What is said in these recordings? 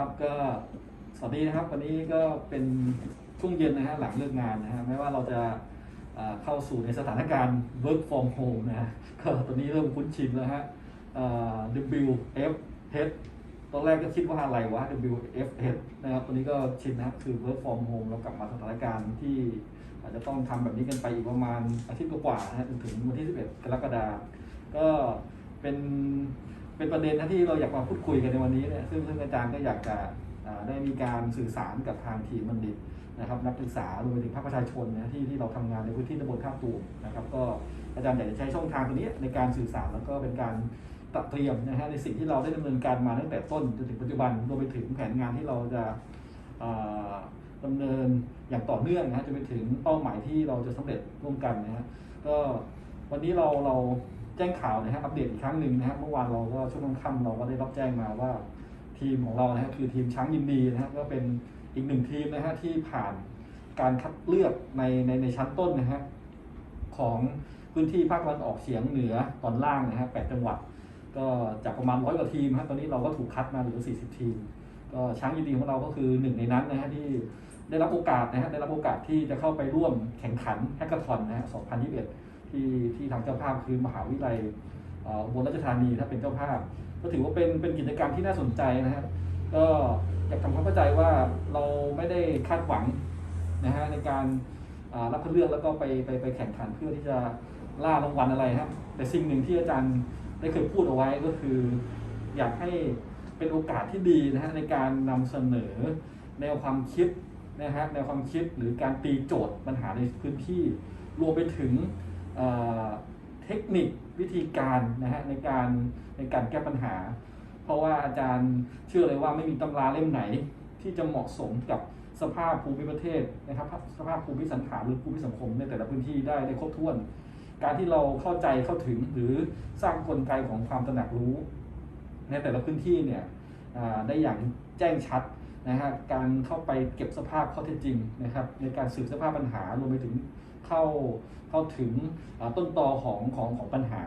ครับก็สวัสดีนะครับวันนี้ก็เป็นช่วงเย็นนะฮะหลังเลิกงานนะฮะแม้ว่าเราจะเข้าสู่ในสถานการณ์ work from home นะฮะก็ตอนนี้เริ่มคุ้นชินแล้วฮะอ่า WFH ตอนแรกก็คิดว่าอะไรวะ WFH นะครับตอนนี้ก็ชินนะครับคือ work from home เรากลับมาสถานการณ์ที่อาจจะต้องทำแบบนี้กันไปอีกประมาณอาทิตย์กว่าๆนะฮะจนถึงวันที่ 11 กรกฎาคมก็เป็น เป็นประเด็นนะที่เราอยากมาพูดคุยกันในวันนี้เนี่ยซึ่งซึ่งอาจารย์ก็อยากจะได้มีการสื่อสารกับทางทีมบัณฑิตนะครับนักศึกษารวมไปถึงภาคประชาชนนะที่ที่เราทำงานในพื้นที่ตำบลท่าตูมนะครับก็อาจารย์อยากจะใช้ช่องทางตัวนี้ในการสื่อสารแล้วก็เป็นการตัดเตรียมนะฮะในสิ่งที่เราได้ดำเนินการมาตั้งแต่ต้นจนถึงปัจจุบันรวมไปถึงแผนงานที่เราจะอ่าดำเนินอย่างต่อเนื่องนะฮะจนไปถึงเป้าหมายที่เราจะสำเร็จร่วมกันนะฮะก็วันนี้เราเรา แจ้งข่าวนะฮะอัปเดตอีกครั้งหนึ่งนะฮะเมื่อวานเราก็ช่วงค่ำเราก็ได้รับแจ้งมาว่า ทีมของเรานะฮะคือทีมช้างยินดีนะฮะก็เป็นอีกหนึ่งทีมนะฮะที่ผ่านการคัดเลือกในในในชั้นต้นนะฮะของพื้นที่ภาคตะวันออกเฉียงเหนือตอนล่างนะฮะแปดจังหวัด ก็จากประมาณร้อยกว่าทีมฮะตอนนี้เราก็ถูกคัดมาเหลือ 40 ทีม ก็ช้างยินดีของเราก็คือหนึ่งในนั้นนะฮะที่ได้รับโอกาสนะฮะได้รับโอกาสที่จะเข้าไปร่วมแข่งขันแฮกเกอร์ทอนนะฮะ2021 ที่ที่ทางเจ้าภาพคือมหาวิทยาลัยอุบลราชธานีถ้าเป็นเจ้าภาพ ก็ถือว่าเป็นเป็นกิจกรรมที่น่าสนใจนะครับก็อยากทำความเข้าใจว่าเราไม่ได้คาดหวังนะฮะในการรับคัดเลือกแล้วก็ไปไปไปแข่งขันเพื่อที่จะล่ารางวัลอะไรครับแต่สิ่งหนึ่งที่อาจารย์ได้เคยพูดเอาไว้ก็คือ อยากให้เป็นโอกาสที่ดีนะฮะในการนำเสนอแนวความคิดนะฮะแนวความคิดหรือการตีโจทย์ปัญหาในพื้นที่รวมไปถึง เทคนิควิธีการนะฮะในการในการแก้ปัญหา เพราะว่าอาจารย์เชื่อเลยว่าไม่มีตำราเล่มไหน ที่จะเหมาะสมกับสภาพภูมิประเทศนะครับสภาพภูมิสันฐานหรือภูมิสังคมในแต่ละพื้นที่ได้ได้ครบถ้วน การที่เราเข้าใจเข้าถึงหรือสร้างกลไกของความตระหนักรู้ ในแต่ละพื้นที่เนี่ยได้อย่างแจ้งชัดนะฮะการเข้าไปเก็บสภาพข้อเท็จจริงนะครับในการสืบสภาพปัญหารวมไปถึง เข้าเข้าถึงต้นตอของของของปัญหา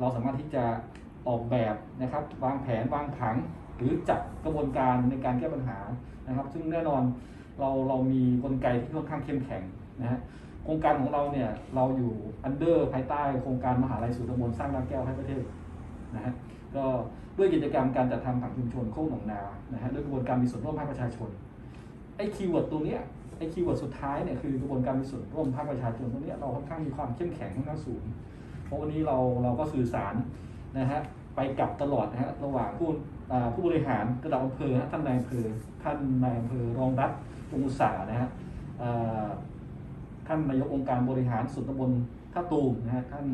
เราสามารถที่จะออกแบบนะครับวางแผนวางผังหรือจัดกระบวนการในการแก้ปัญหานะครับ ซึ่งแน่นอนเราเรามีกลไกที่ค่อนข้างเข้มแข็งนะฮะโครงการของเราเนี่ยเราอยู่อันเดอร์ภายใต้โครงการมหาลัยสู่ตำบลสร้างรากแก้วให้ประเทศนะฮะก็ด้วยกิจกรรมการจัดทำผังชุมชนโคกหนองนานะฮะด้วยกระบวนการมีส่วนร่วมภาคประชาชนไอ้คีย์เวิร์ดตรงเนี้ย ไอ้คีย์เวิร์ดสุดท้ายเนี่ยคือกระบวนการมีส่วนร่วมภาคประชาชนตรงเนี้ยเราค่อนข้างมีความเข้มแข็งค่อนข้างสูง เพราะวันนี้เราเราก็สื่อสารนะฮะไปกลับตลอดนะฮะระหว่างผู้ผู้บริหารระดับอำเภอท่านนายอำเภอท่านนายอำเภอรองรัฐจงอุตสานะฮะท่านนายกองค์การบริหารส่วนตำบลท่าตูมนะฮะท่าน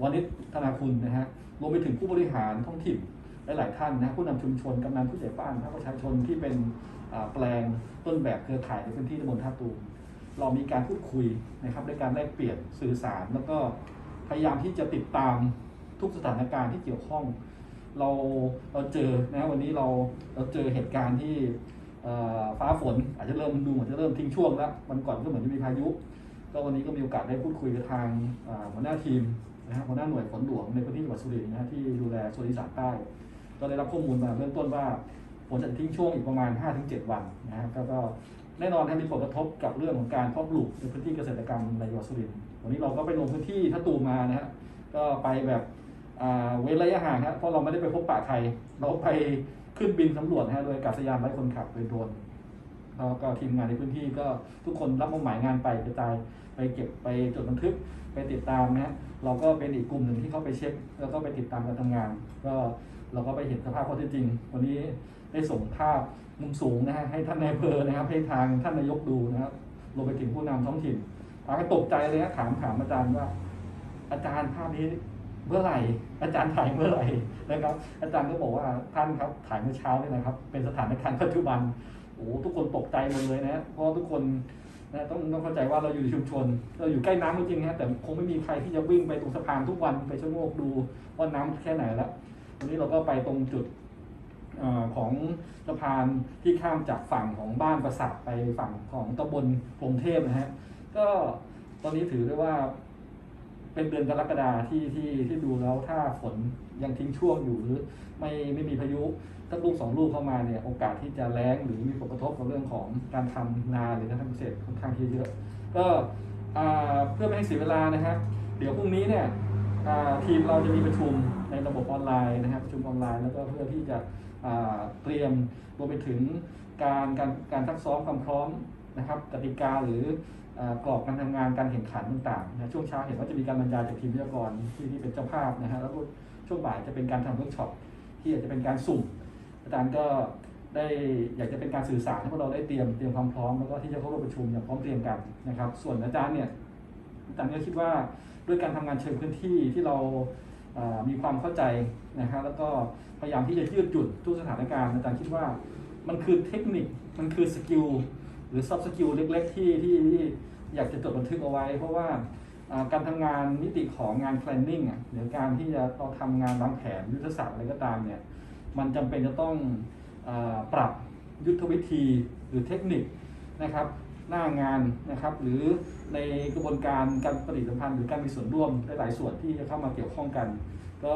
วานิชธนาคุณนะฮะรวมไปถึงผู้บริหารท้องถิ่นหลาย ๆ ท่านนะผู้นำชุมชนกำนันผู้ใหญ่บ้านภาคประชาชนที่เป็น แปลงต้นแบบเครือข่ายในพื้นที่ตำบลท่าตูมเรามีการพูดคุยนะครับในการแลกเปลี่ยนสื่อสาร แล้วก็พยายามที่จะติดตามทุกสถานการณ์ที่เกี่ยวข้อง เราเราเจอนะวันนี้เราเราเจอเหตุการณ์ที่ฟ้าฝนอาจจะเริ่มดูเหมือนจะเริ่มทิ้งช่วงแล้ววันก่อนก็เหมือนจะมีพายุก็วันนี้ก็มีโอกาสได้พูดคุยกับทางหัวหน้าทีมนะฮะหัวหน้าหน่วยฝนหลวงในพื้นที่จังหวัดสุรินทร์นะฮะที่ดูแลโซนอีสานใต้ ก็ได้รับข้อมูลมาเบื้องต้นว่า ฝนจะทิ้งช่วงอีกประมาณ 5-7 วันนะฮะก็ก็แน่นอนให้มีผลกระทบกับเรื่องของการเพาะปลูกในพื้นที่เกษตรกรรมในจังหวัดสุรินทร์วันนี้เราก็ไปลงพื้นที่ทัตูมานะฮะก็ไปแบบเว้นระยะห่างฮะเพราะเราไม่ได้ไปพบปะใครเราไปขึ้นบินสำรวจนะฮะโดยอากาศยานไร้คนขับโดยโดรนแล้วก็ทีมงานในพื้นที่ก็ทุกคนรับมอบหมายงานไปกระจายไปเก็บไปจดบันทึกไปติดตามนะฮะเราก็เป็นอีกกลุ่มหนึ่งที่เข้าไปเช็ค แล้วก็ไปติดตามการทำงาน ก็เราก็ไปเห็นสภาพข้อเท็จจริง วันนี้ ได้ส่งภาพมุมสูงนะฮะให้ท่านนายเภอนะครับ ให้ทางท่านนายกดูนะครับรวมไปถึงผู้นำท้องถิ่นอาก็ตกใจเลยนะถามถามอาจารย์ว่า อาจารย์ภาพนี้เมื่อไหร่ อาจารย์ถ่ายเมื่อไหร่นะครับ อาจารย์ก็บอกว่าท่านครับถ่ายเมื่อเช้านี่นะครับ เป็นสถานการณ์ปัจจุบันโอ้ทุกคนตกใจหมดเลยนะเพราะทุกคนนะต้องต้องเข้าใจว่าเราอยู่ในชุมชน เราอยู่ใกล้น้ำจริงนะแต่คงไม่มีใครที่จะวิ่งไปตรงสะพานทุกวันไปชะโงกดูว่าน้ำแค่ไหนแล้ววันนี้เราก็ไปตรงจุด ของสะพานที่ข้ามจากฝั่งของบ้านประสาทไปฝั่งของตำบลพรมเทพนะฮะก็ตอนนี้ถือได้ว่า เป็นเดือนกรกฎาที่ที่ที่ดูแล้วถ้าฝนยังทิ้งช่วงอยู่หรือไม่ไม่มีพายุถ้าลูกสองลูกเข้ามาเนี่ยโอกาสที่จะแล้งหรือมีผลกระทบกับเรื่องของการทำนาหรือการทำเกษตรค่อนข้างที่จะเยอะ ก็เพื่อไม่ให้เสียเวลานะครับ เดี๋ยวพรุ่งนี้เนี่ยทีมเราจะมีประชุมในระบบออนไลน์นะครับประชุมออนไลน์แล้วก็เพื่อที่จะ เตรียมรวมไปถึงการการการซักซ้อมความพร้อมนะครับกติกาหรือกรอบการทำงานการแข่งขันต่างๆนะช่วงเช้าเห็นว่าจะมีการบรรยายจากทีมวิทยากรที่ที่เป็นเจ้าภาพนะฮะแล้วก็ช่วงบ่ายจะเป็นการทำเวิร์กช็อปที่อาจจะเป็นการสุ่มอาจารย์ก็ได้อยากจะเป็นการสื่อสารให้พวกเราได้เตรียมเตรียมความพร้อมแล้วก็ที่จะเข้าร่วมประชุมอย่างพร้อมเพรียงกันนะครับ ส่วนอาจารย์เนี่ยอาจารย์ก็คิดว่าด้วยการทำงานเชิงพื้นที่ที่เรา มีความเข้าใจนะครับแล้วก็พยายามที่จะยืดหยุ่นทุกสถานการณ์อาจารย์คิดว่ามันคือเทคนิคมันคือสกิลหรือซอฟต์สกิลเล็ก ๆ ที่ที่อยากจะจดบันทึกเอาไว้ เพราะว่าการทำงานมิติของงาน planning อะหรือการที่จะเราทำงานวางแผนยุทธศาสตร์อะไรก็ตามเนี่ยมันจำเป็นจะต้องอปรับยุทธวิธีหรือเทคนิคนะครับ หน้างานนะครับ หรือในกระบวนการการผลิตภัณฑ์หรือการมีส่วนร่วมหลายๆส่วนที่จะเข้ามาเกี่ยวข้องกัน ก็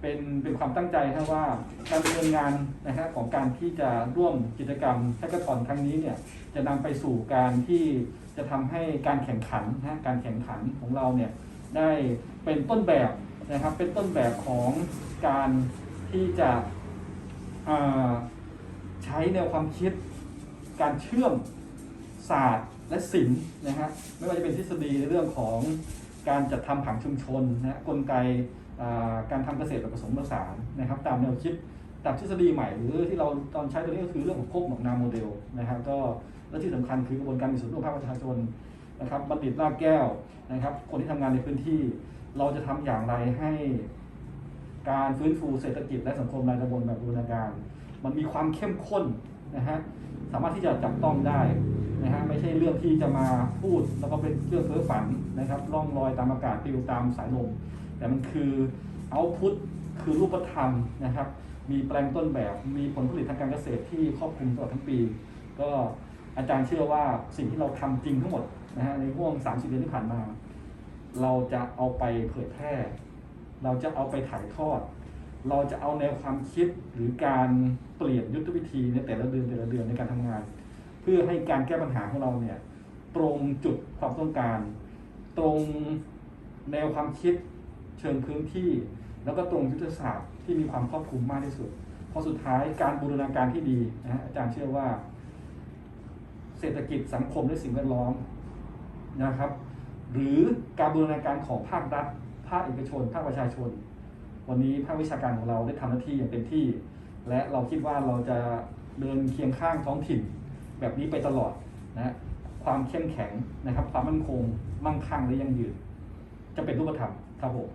เป็นเป็นความตั้งใจครับว่าการดำเนินงานนะฮะของการที่จะร่วมกิจกรรมแฮกเกอร์ทอนครั้งนี้เนี่ยจะนำไปสู่การที่จะทำให้การแข่งขันนะการแข่งขันของเราเนี่ยได้เป็นต้นแบบนะครับเป็นต้นแบบของการที่จะใช้แนวความคิดการเชื่อม ศาสตร์และศิลป์นะฮะไม่ว่าจะเป็นทฤษฎีในเรื่องของการจัดทำผังชุมชนนะฮะกลไกการทำเกษตรแบบผสมผสานนะครับ ตามแนวคิดตามทฤษฎีใหม่หรือที่เราตอนใช้ตัวนี้ก็คือเรื่องของโคกหนองนาโมเดลนะครับก็และที่สำคัญคือกระบวนการมีส่วนร่วมภาคประชาชนนะครับบัณฑิตรากแก้วนะครับ คนที่ทำงานในพื้นที่ เราจะทำอย่างไรให้การฟื้นฟูเศรษฐกิจและสังคมในตำบลแบบบูรณาการ มันมีความเข้มข้น นะฮะสามารถที่จะจับต้องได้นะฮะไม่ใช่เรื่องที่จะมาพูดแล้วก็เป็นเรื่องเพ้อฝันนะครับล่องลอยตามอากาศปลิวตามสายลมแต่มันคือเอาพุทคือรูปธรรมนะครับ มีแปลงต้นแบบมีผลผลิตทางการเกษตรที่ครอบคลุมตลอดทั้งปี ก็อาจารย์เชื่อว่าสิ่งที่เราทำจริงทั้งหมดนะฮะในห่วง 30 เดือนที่ผ่านมา เราจะเอาไปเผยแพร่ เราจะเอาไปถ่ายทอด เราจะเอาแนวความคิดหรือการเปลี่ยนยุทธวิธีในแต่ละเดือนแต่ละเดือนในการทำงาน เพื่อให้การแก้ปัญหาของเราเนี่ยตรงจุดความต้องการ ตรงแนวความคิดเชิงพื้นที่ แล้วก็ตรงยุทธศาสตร์ที่มีความครอบคลุมมากที่สุดพราะสุดท้ายการบูรณาการที่ดีนะฮะอาจารย์เชื่อว่า เศรษฐกิจสังคมและสิ่งแวดล้อมนะครับ หรือการบูรณาการของภาครัฐภาคเอกชน ภาคประชาชน วันนี้ภาควิชาการของเราได้ทำหน้าที่อย่างเต็มที่ และเราคิดว่าเราจะเดินเคียงข้างท้องถิ่น แบบนี้ไปตลอดนะความเข้มแข็งนะครับ ความมั่นคงมั่งคั่งและยั่งยืน จะเป็นรูปธรรมครับผม